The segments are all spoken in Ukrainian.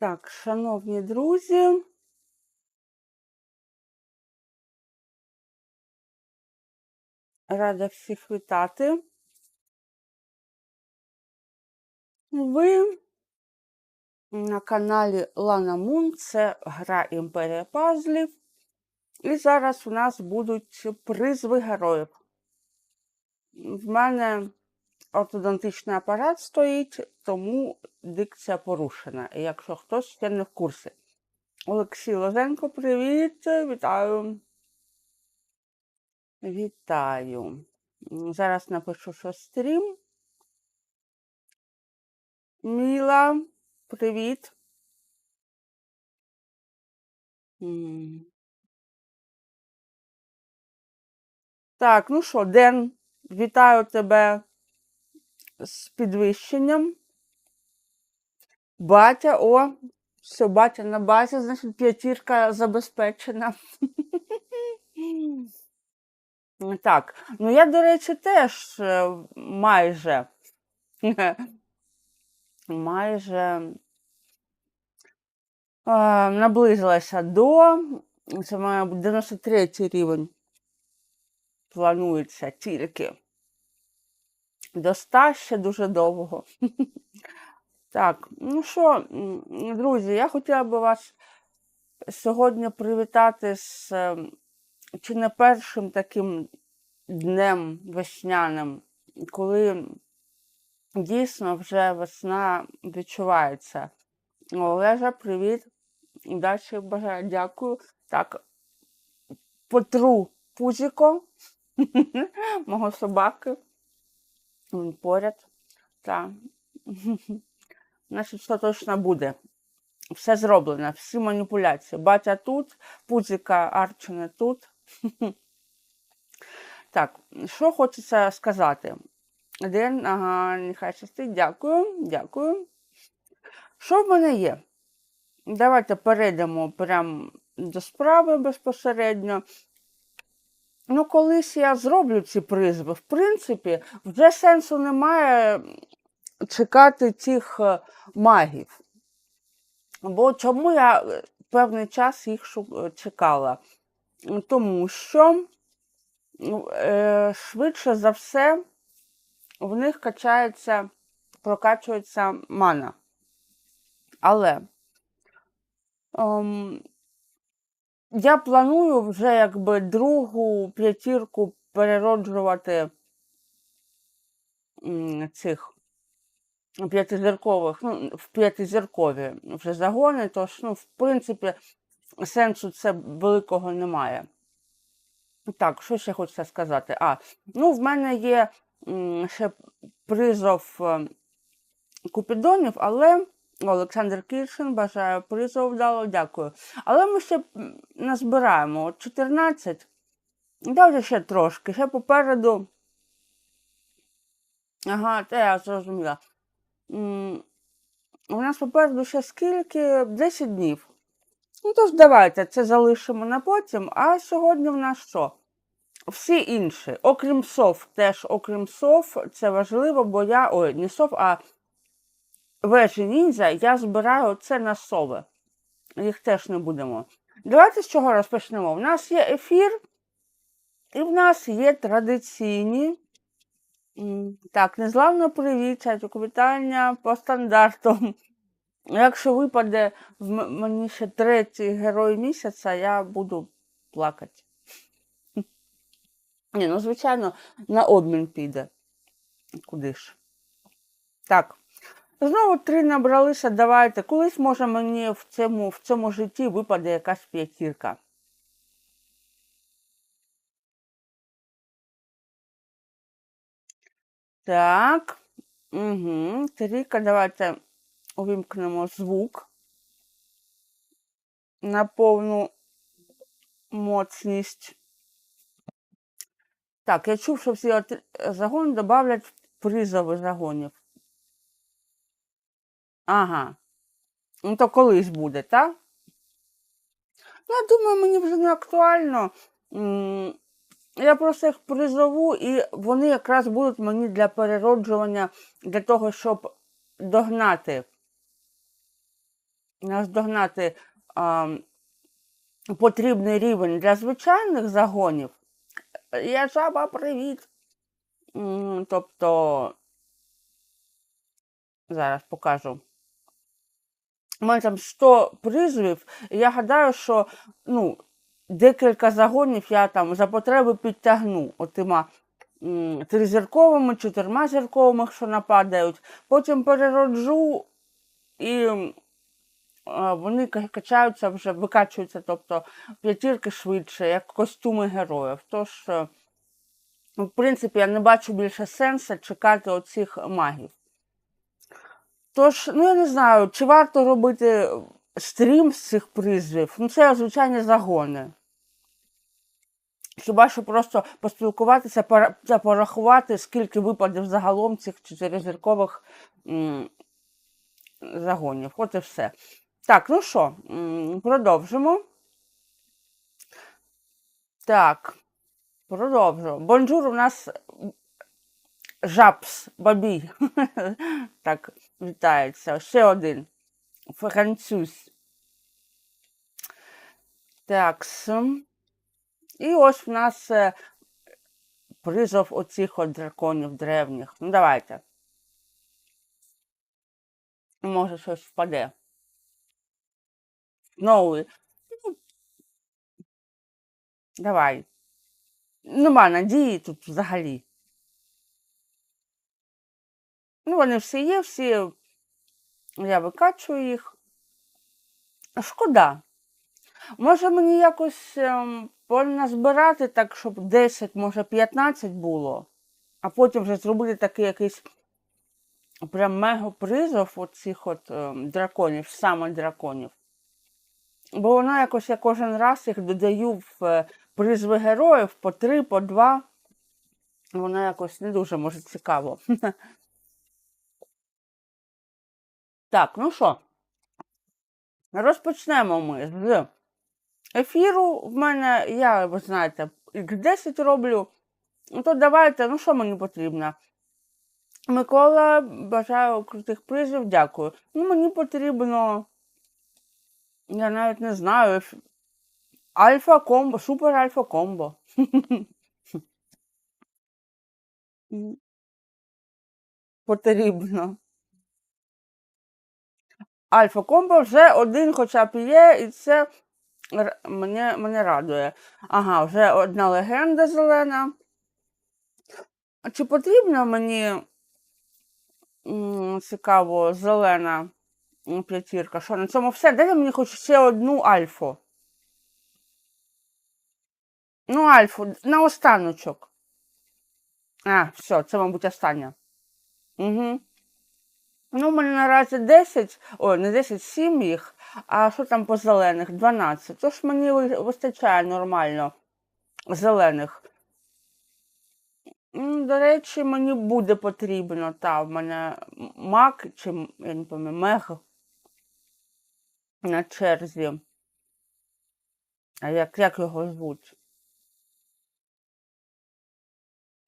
Так, шановні друзі. Рада всіх вітати. Ви на каналі Лана Мун, це гра Імперія Пазлів. І зараз у нас будуть призви героїв. В мене ортодонтичний апарат стоїть, тому дикція порушена. Якщо хтось ще не в курсі. Олексій Лозенко, привіт! Вітаю! Вітаю! Зараз напишу, що стрім. Міла, привіт. Так, ну що, Ден, вітаю тебе з підвищенням. Батя, о, все, батя на базі, значить, п'ятірка забезпечена. Так, ну я, до речі, теж е, майже. майже е, наблизилася до. Це має бути 93 рівень. Планується тільки. До 100 ще дуже довго. Так, ну що, друзі, я хотіла би вас сьогодні привітати з е, чи не першим таким днем весняним, коли дійсно вже весна відчувається. Олежа, привіт. Удачі бажаю, дякую. Так, потру пузіко мого собаки. Він поряд. Так. Значить, що точно буде. Все зроблено, всі маніпуляції. Батя тут, пузіка Арчина тут. Так, що хочеться сказати? Ден, ага, нехай щастить. Дякую, дякую. Що в мене є? Давайте перейдемо прямо до справи безпосередньо. Ну, колись я зроблю ці призви. В принципі, вже сенсу немає чекати цих е, магів. Бо чому я е, певний час їх е, чекала? Тому що ну, швидше за все в них качається, прокачується мана. Але ем, я планую вже якби другу п'ятірку перероджувати цих п'ятизіркових, ну, в п'ятизіркові вже загони, тож, ну, в принципі, сенсу це великого немає. Так, що ще хочеться сказати? А, ну, в мене є ще призов е, Купідонів, але Олександр Кіршин бажаю призов вдало, дякую. Але ми ще назбираємо От 14. Давайте ще трошки, ще попереду. Ага, те я зрозуміла. У нас попереду ще скільки? 10 днів. Ну, тож давайте це залишимо на потім. А сьогодні в нас що? Всі інші, окрім сов, теж окрім сов, це важливо, бо я. Ой, не сов, а вежі ніндзя я збираю це на сови. Їх теж не будемо. Давайте з чого розпочнемо. У нас є ефір, і в нас є традиційні. Так, незламно привіт, вітання по стандарту. Якщо випаде в мені ще третій герой місяця, я буду плакати. Ні, ну, звичайно, на обмін піде. Куди ж? Так. Знову три набралися, давайте. Колись, може, мені в цьому, в цьому житті випаде якась п'ятірка. Так. Угу. Трійка, давайте увімкнемо звук на повну моцність. Так, я чув, що всі загони додають призови загонів. Ага. Ну то колись буде, так? Я думаю, мені вже не актуально. Я просто їх призову, і вони якраз будуть мені для перероджування, для того, щоб догнати наздогнати а, потрібний рівень для звичайних загонів. Я жаба, привіт. Тобто, зараз покажу. Мене там 100 призовів, і я гадаю, що ну, декілька загонів я там за потреби підтягну отима тризірковими, чотирма зірковими, що нападають. Потім перероджу і вони качаються вже, викачуються, тобто п'ятірки швидше, як костюми героїв. Тож, е, в принципі, я не бачу більше сенсу чекати оцих магів. Тож, ну я не знаю, чи варто робити стрім з цих призвів. Ну, це звичайні загони. Хіба що просто поспілкуватися та порахувати, скільки випадів загалом цих чотиризіркових загонів. От і все. Так, ну що, продовжимо. Так, продовжу. Бонжур у нас жабс, бабій. так, вітається. Ще один. Француз. Так. І ось в нас е, призов оцих от драконів древніх. Ну, давайте. Може, щось впаде. Новий. Давай. Нема надії тут взагалі. Ну, вони всі є, всі. Я викачую їх. Шкода. Може мені якось ем, поназбирати так, щоб 10, може 15 було, а потім вже зробити такий якийсь прям мега-призов оцих от ем, драконів, саме драконів. Бо воно якось я кожен раз їх додаю в е, призви героїв по 3, по 2. Воно якось не дуже може цікаво. Так, ну що, розпочнемо ми з ефіру. В мене, я, ви знаєте, X10 роблю. Ну то давайте, ну що мені потрібно? Микола, бажаю крутих призів, дякую. Ну, мені потрібно, я навіть не знаю, альфа комбо, супер альфа комбо. Потрібно. Альфа комбо вже один хоча б є, і це мене, мене радує. Ага, вже одна легенда зелена. Чи потрібна мені цікаво зелена п'ятірка? Що на цьому все? Дайте мені хоч ще одну альфу. Ну, альфу, на останочок. А, все, це, мабуть, остання. Угу. Ну, у мене наразі 10, ой, не 10, 7 їх, а що там по зелених? 12. Тож мені вистачає нормально зелених. До речі, мені буде потрібно, та, в мене мак, чи я не пам'ятаю, мег на черзі. А як, як його звуть?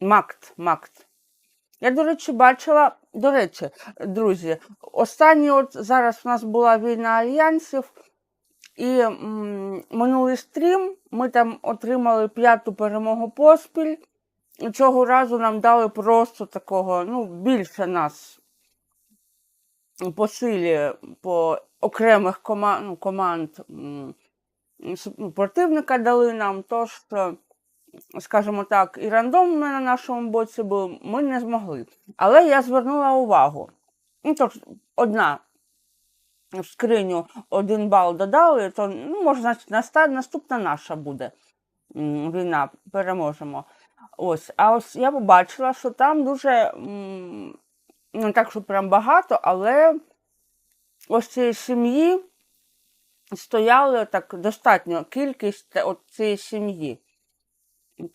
Макт, Макт. Я, до речі, бачила, до речі, друзі, останній от зараз в нас була війна альянсів, і м, минулий стрім ми там отримали п'яту перемогу поспіль. І цього разу нам дали просто такого, ну, більше нас по силі, по окремих кома, ну, команд м, ну, противника дали нам. Тож, е, скажімо так, і рандом на нашому боці був, ми не змогли. Але я звернула увагу. Ну, тож, одна в скриню один бал додали, то ну, може, значить, наступна наша буде війна, переможемо. Ось, а ось я побачила, що там дуже не так, що прям багато, але ось цієї сім'ї стояли так достатньо кількість от цієї сім'ї.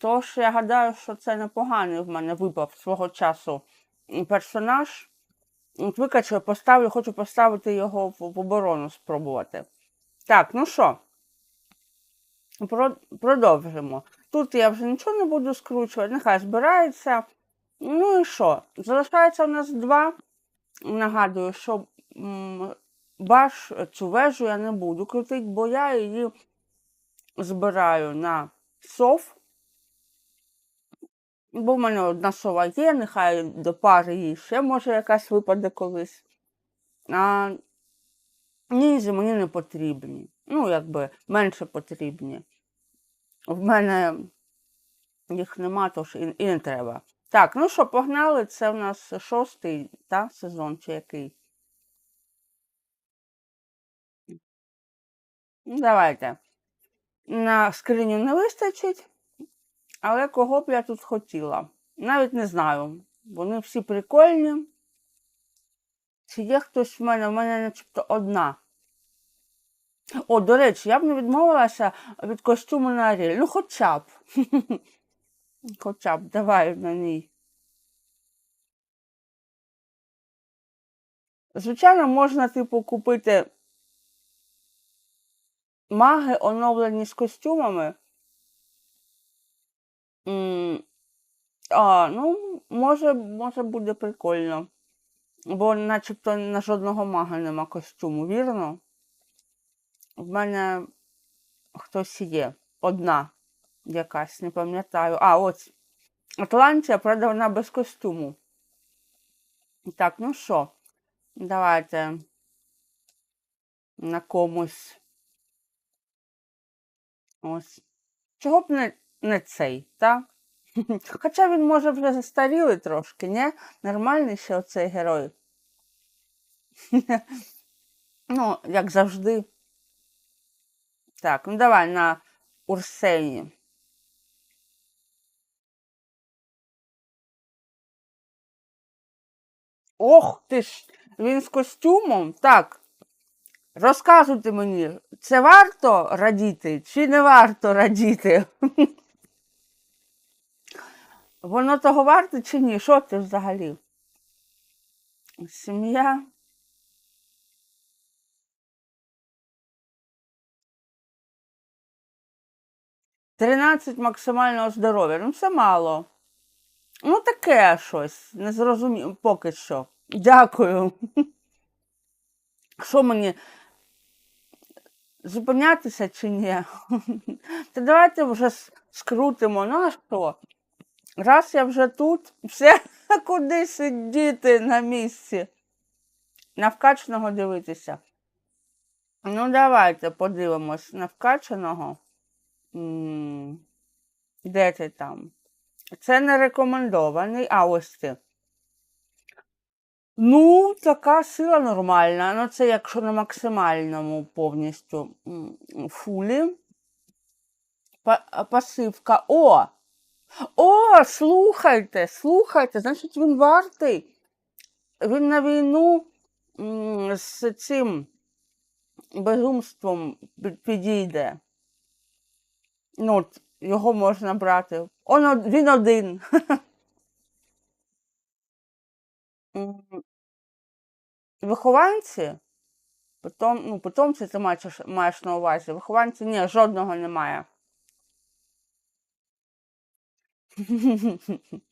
Тож я гадаю, що це непоганий в мене випав свого часу персонаж. От Викачу, поставлю, хочу поставити його в, оборону спробувати. Так, ну що, про, продовжимо. Тут я вже нічого не буду скручувати, нехай збирається. Ну і що? Залишається у нас два. Нагадую, що баш цю вежу я не буду крутити, бо я її збираю на сов. Бо в мене одна сова є, нехай до пари їй ще може якась випаде колись. А нізі мені не потрібні. Ну, якби менше потрібні. В мене їх нема, тож і, і не треба. Так, ну що, погнали? Це в нас шостий та, сезон чи який. Давайте. На скриню не вистачить, але кого б я тут хотіла? Навіть не знаю. Вони всі прикольні. Чи є хтось в мене? В мене начебто одна. О, до речі, я б не відмовилася від костюму на Аріель. Ну, хоча б. Хоча б, давай на ній. Звичайно, можна, типу, купити маги оновлені з костюмами. А, ну, може, може буде прикольно. Бо начебто на жодного мага нема костюму, вірно? В мене хтось є. Одна якась, не пам'ятаю. А, ось. Атлантія, правда, вона без костюму. Так, ну що, давайте на комусь. Ось. Чого б не, не цей, так? Хоча він може вже застарілий трошки, не? Нормальний ще оцей герой. ну, як завжди. Так, ну давай на Урсені. Ох ти ж, він з костюмом. Так. Розказуйте мені, це варто радіти чи не варто радіти? Воно того варте чи ні? Що це взагалі? Сім'я. Тринадцять максимального здоров'я. Ну, це мало. Ну, таке щось. Не зрозуміло поки що. Дякую. Що мені зупинятися чи ні? Та давайте вже скрутимо. Ну а що? Раз я вже тут, все куди сидіти на місці. На вкачаного дивитися. Ну, давайте подивимось на вкачаного. М, Де ти там? Це не рекомендований, а ось ти. Ну, така сила нормальна. Ну, це якщо на максимальному повністю фулі. Пасивка. О! О, слухайте, слухайте, значить він вартий. Він на війну з цим безумством підійде. Ну, от його можна брати. Он, він один. Вихованці, потом, ну, потомці ти маєш, маєш на увазі. Вихованці ні, жодного немає.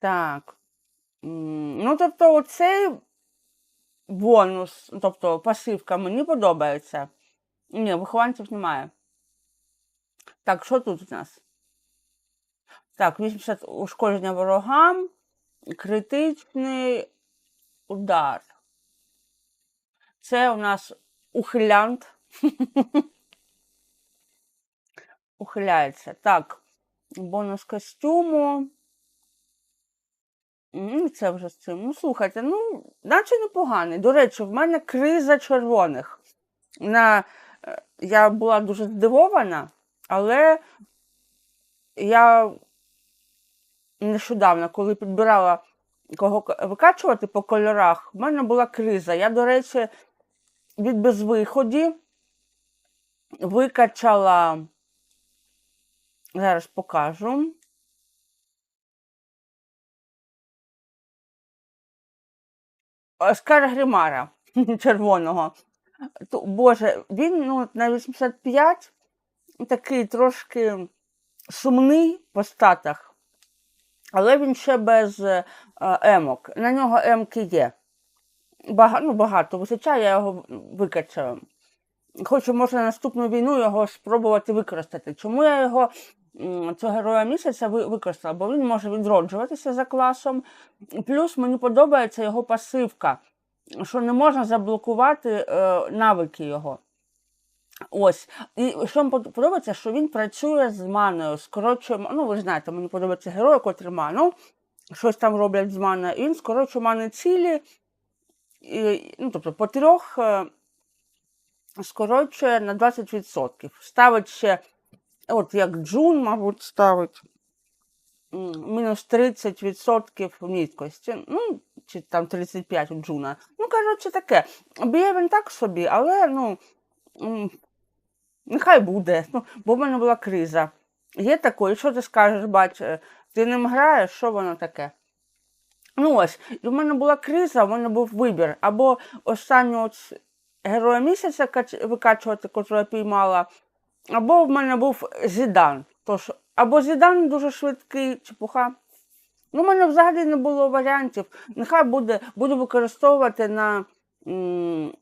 Так. Ну, тобто, оцей бонус, тобто пасивка мені подобається. Ні, вихованців немає. Так, що тут у нас? Так, 80 ушкодження ворогам, критичний удар. Це у нас ухилянт. Ухиляється. Так, бонус костюму. М, Це вже з цим. Ну, слухайте, ну, наче непоганий. До речі, в мене криза червоних. На... е, Я була дуже здивована, але я нещодавно, коли підбирала кого викачувати по кольорах, в мене була криза. Я, до речі, від безвиході викачала. Зараз покажу. Оскара Гримара червоного. Боже, він ну, на 85 такий трошки сумний по статах, але він ще без е, емок. На нього емки є. Багато, ну, багато вистачає, я його викачаю. Хочу, може, на наступну війну його спробувати використати. Чому я його цього героя місяця ви- використала? Бо він може відроджуватися за класом. Плюс мені подобається його пасивка, що не можна заблокувати е, навики його. Ось. І що мені подобається, що він працює з маною, скорочує, ну ви знаєте, мені подобається герой, котрий ману, щось там роблять з маною, і він скорочує мани цілі, і, ну, тобто по трьох е, скорочує на 20%. Ставить ще, от як Джун, мабуть, ставить мінус 30% міткості. Ну, чи там 35 у Джуна. Ну, коротше, таке. Б'є він так собі, але ну. Нехай буде, ну, бо в мене була криза. Є такої, що ти скажеш, бач, е, ти ним граєш, що воно таке? Ну ось, і мене була криза, в мене був вибір. Або останнього героя місяця викачувати, котру я піймала, або в мене був Зідан. Тож, або Зідан дуже швидкий, чепуха. Ну, в мене взагалі не було варіантів. Нехай буде, буду використовувати на м,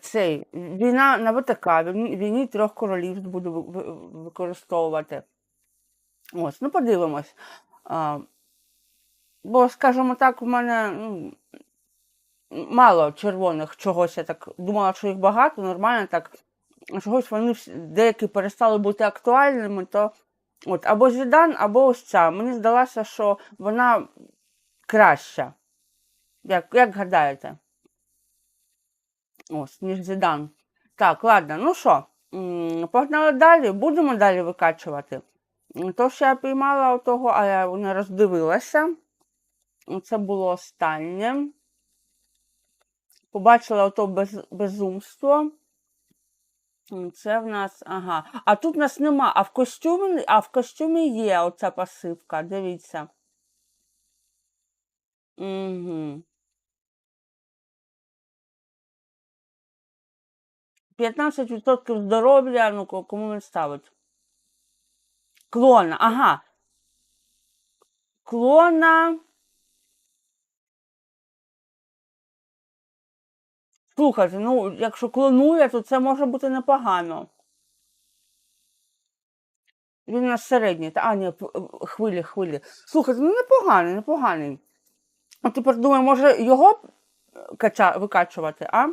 цей війна на ВТК, війні, трьох королів буду ви- ви- використовувати. Ось, ну подивимось. А, бо, скажімо так, у мене ну, мало червоних чогось. Я так думала, що їх багато, нормально так. Чогось вони деякі перестали бути актуальними, то от або Зідан, або ось ця. Мені здалося, що вона краща. Як, як гадаєте? Ось, ніж Зідан. Так, ладно, ну що, погнали далі, будемо далі викачувати. То, що я піймала того, а я не роздивилася. Це було останнє. Побачила ото без, безумство. Це в нас, ага. А тут в нас нема, а в костюмі, а в костюмі є оця пасивка, дивіться. Угу. 15% здоров'я, ну ко- кому він ставить? Клона, ага. Клона. Слухайте, ну, якщо клонує, то це може бути непогано. Він у нас середній. Та, а, ні, е, хвилі, хвилі. Слухайте, ну непоганий, непоганий. А тепер думаю, може його е, кача... викачувати, а?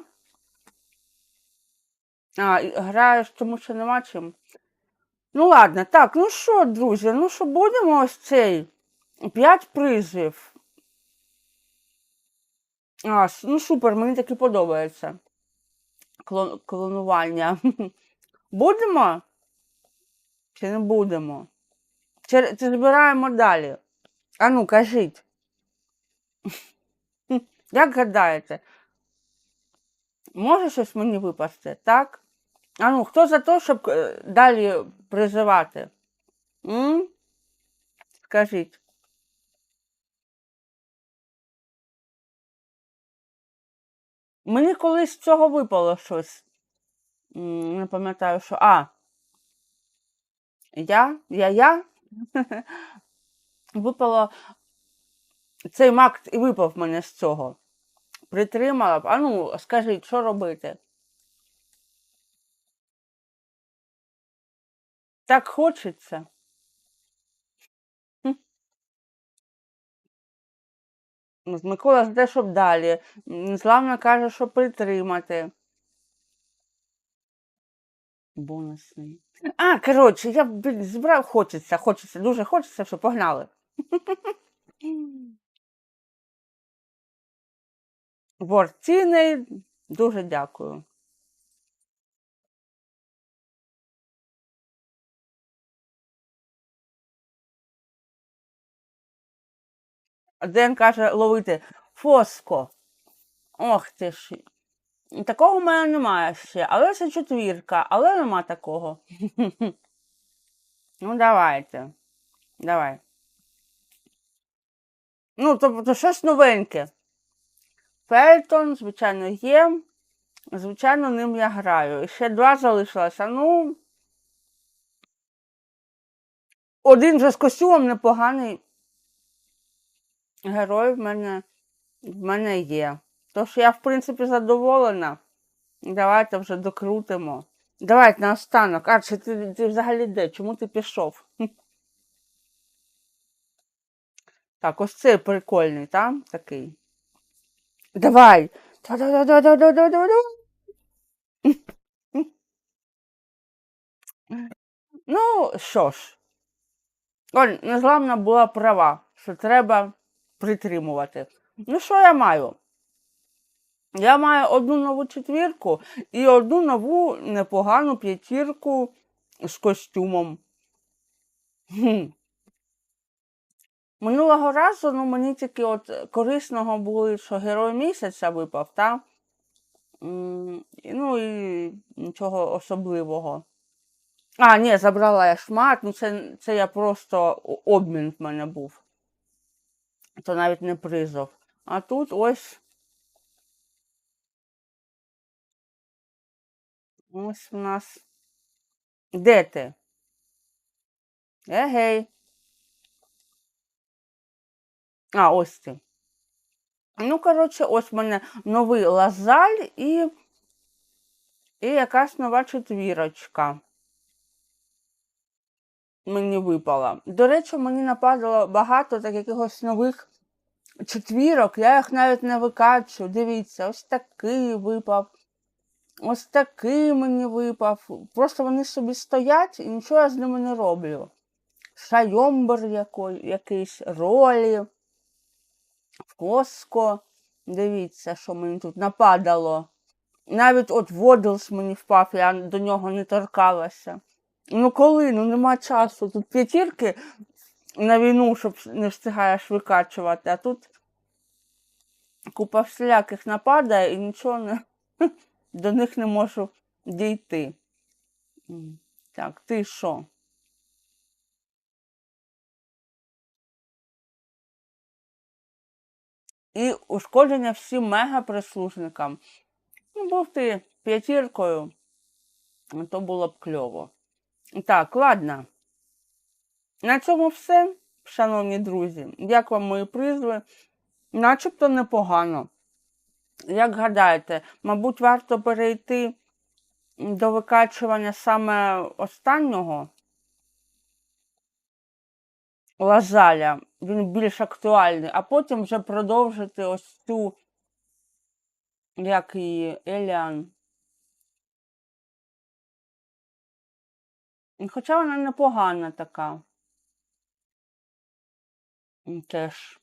А, граєш, тому що нема чим. Ну ладно, так, ну що, друзі, ну що будемо ось цей. П'ять призів. А, ну супер, мені таки подобається. Клон... Клонування. Будемо? Чи не будемо? Чи, чи збираємо далі? А ну, кажіть. Як гадаєте? Може щось мені випасти, так? А ну, хто за те, щоб е, далі призивати? М? Скажіть. Мені колись з цього випало щось. Не пам'ятаю, що. А. Я? Я я? Випало. Цей мак і випав мене з цього. Притримала б. А ну, скажіть, що робити? Так хочеться. Микола за те, щоб далі. Славна каже, що притримати. Бонусний. А, коротше, я збрав, хочеться, хочеться, дуже хочеться, що погнали. Вортіни, дуже дякую. Ден каже ловити фоско. Ох ти ж. Такого в мене немає ще, але це четвірка, але нема такого. Ну, давайте. Давай. Ну, тобто щось новеньке. Фельтон, звичайно, є. Звичайно, ним я граю. І ще два залишилося. Ну. Один вже з костюмом непоганий герой в мене, в мене є. Тож я, в принципі, задоволена. Давайте вже докрутимо. Давайте наостанок. Арчі, ти, ти взагалі де? Чому ти пішов? Так, ось цей прикольний, так? Такий. Давай. Ну, що ж. Оль, незламна була права, що треба притримувати. Ну, що я маю? Я маю одну нову четвірку і одну нову непогану п'ятірку з костюмом. Хм. Минулого разу ну, мені тільки от корисного було, що герой місяця випав, та? Ну і нічого особливого. А, ні, забрала я шмат, ну це, це я просто обмін в мене був. То навіть не призов. А тут ось. Ось у нас. Де ти? Егей. А, ось ти. Ну, коротше, ось в мене новий лазаль і, і якась нова четвірочка. Мені випала. До речі, мені нападало багато так якихось нових четвірок. Я їх навіть не викачу. Дивіться, ось такий випав. Ось такий мені випав. Просто вони собі стоять і нічого я з ними не роблю. Шайомбер який, якийсь, ролі, Коско. Дивіться, що мені тут нападало. Навіть от Водлс мені впав, я до нього не торкалася. Ну коли? Ну нема часу. Тут п'ятірки на війну, щоб не встигаєш викачувати, а тут купа всіляких нападає і нічого не до них не можу дійти. Так, ти що? І ушкодження всім мега-прислужникам. Ну, був ти п'ятіркою, то було б кльово. Так, ладно. На цьому все, шановні друзі. Як вам мої призви? Начебто непогано. Як гадаєте, мабуть, варто перейти до викачування саме останнього лазаля, він більш актуальний, а потім вже продовжити ось цю, як її, Еліан. Хоча вона непогана така. Теж.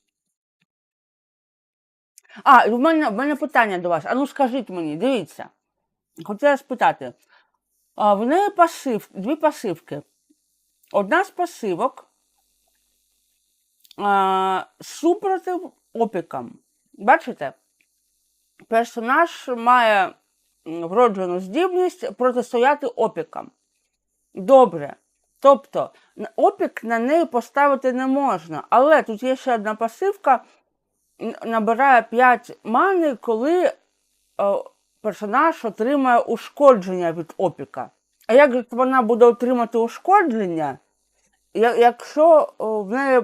А, в мене, в мене питання до вас. А ну скажіть мені, дивіться. Хотіла спитати. А, в неї пасив, дві пасивки. Одна з пасивок а, супротив опікам. Бачите? Персонаж має вроджену здібність протистояти опікам. Добре. Тобто опік на неї поставити не можна. Але тут є ще одна пасивка, набирає 5 мани, коли е, персонаж отримає ушкодження від опіка. А як вона буде отримати ушкодження, якщо в неї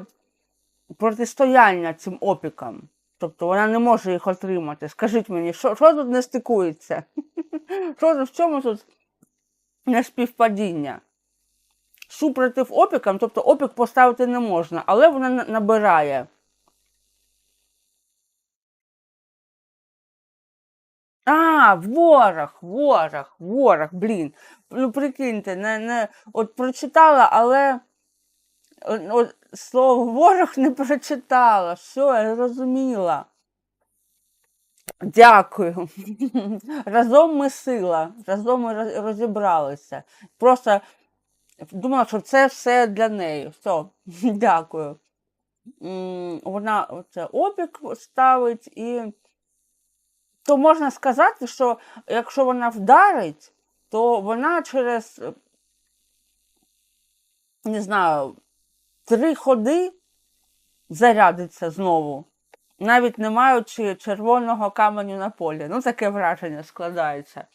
протистояння цим опікам? Тобто вона не може їх отримати. Скажіть мені, що, що тут не стикується? Що в чому тут неспівпадіння? Супротив опікам, тобто опік поставити не можна, але вона на- набирає. А, ворог, ворог, ворог, блін. Ну прикиньте, не, не, от прочитала, але от, от, слово ворог не прочитала. Все, я зрозуміла. Дякую. Разом ми сила, разом ми розібралися. Просто думала, що це все для неї. Все, дякую. Вона оце опік ставить і. То можна сказати, що якщо вона вдарить, то вона через, не знаю, три ходи зарядиться знову, навіть не маючи червоного каменю на полі. Ну, таке враження складається.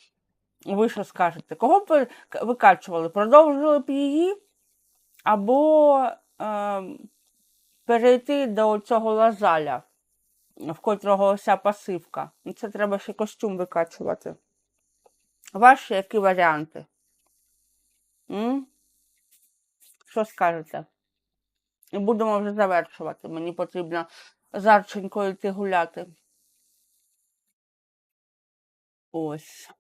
Ви що скажете? Кого б ви викачували? Продовжили б її? Або е, перейти до цього лазаля? в котрого вся пасивка. Ну, Це треба ще костюм викачувати. Ваші які варіанти? М? Що скажете? І будемо вже завершувати. Мені потрібно зарченько йти гуляти. Ось.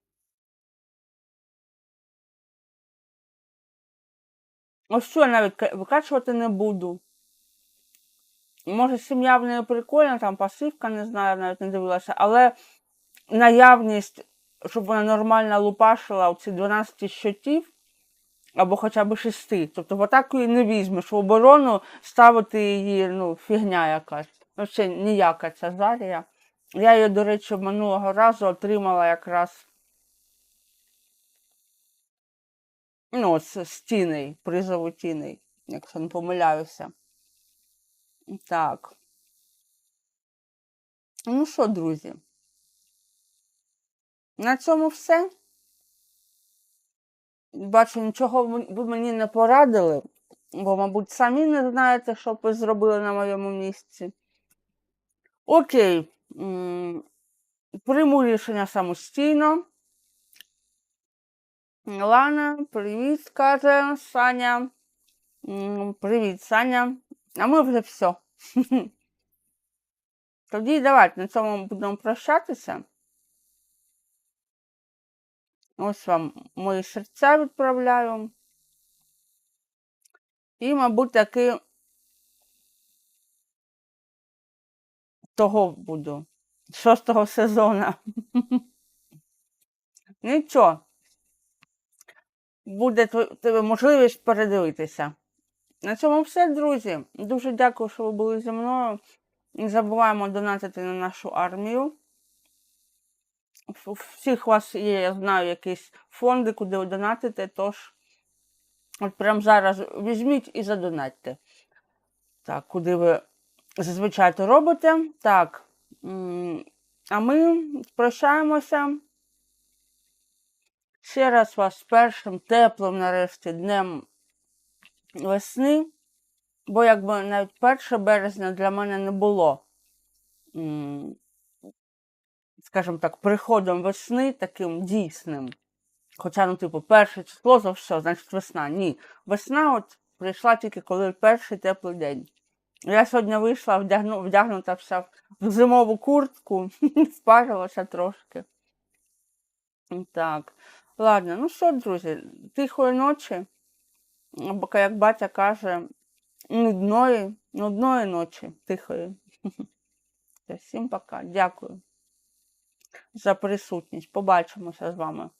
Ось що я навіть викачувати не буду. Може, сім'я в неї прикольна, там пасивка, не знаю, навіть не дивилася, але наявність, щоб вона нормально лупашила оці 12 щотів, або хоча б 6. Тобто в атаку її не візьмеш. В оборону ставити її, ну, фігня якась. Ну, ще ніяка ця Зарія. Я її, до речі, минулого разу отримала якраз ну, з, тіней, призову тіней, якщо не помиляюся. Так. Ну що, друзі? На цьому все. Бачу, нічого ви мені не порадили, бо, мабуть, самі не знаєте, що б ви зробили на моєму місці. Окей. Прийму рішення самостійно. Лана, привіт, каже Саня. Привіт, Саня. А ми вже все. Тоді давайте на цьому будемо прощатися. Ось вам мої серця відправляю. І, мабуть, таки того буду. Шостого сезону. Нічого. Буде тебе можливість передивитися. На цьому все, друзі. Дуже дякую, що ви були зі мною. Не забуваємо донатити на нашу армію. У всіх вас є, я знаю, якісь фонди, куди ви донатите, тож от прямо зараз візьміть і задонатьте. Так, куди ви зазвичай то робите. Так. А ми прощаємося. Ще раз вас з першим теплим нарешті днем весни. Бо якби навіть 1 березня для мене не було, скажімо так, приходом весни таким дійсним. Хоча, ну, типу, перше число за все, значить весна. Ні. Весна от прийшла тільки коли перший теплий день. Я сьогодні вийшла вдягну, вдягнута вся в зимову куртку, спарилася трошки. Так. Ладно, ну що, друзі, тихої ночі. Або, як батя каже, нудної, нудної ночі, тихої. Всім пока. Дякую за присутність. Побачимося з вами.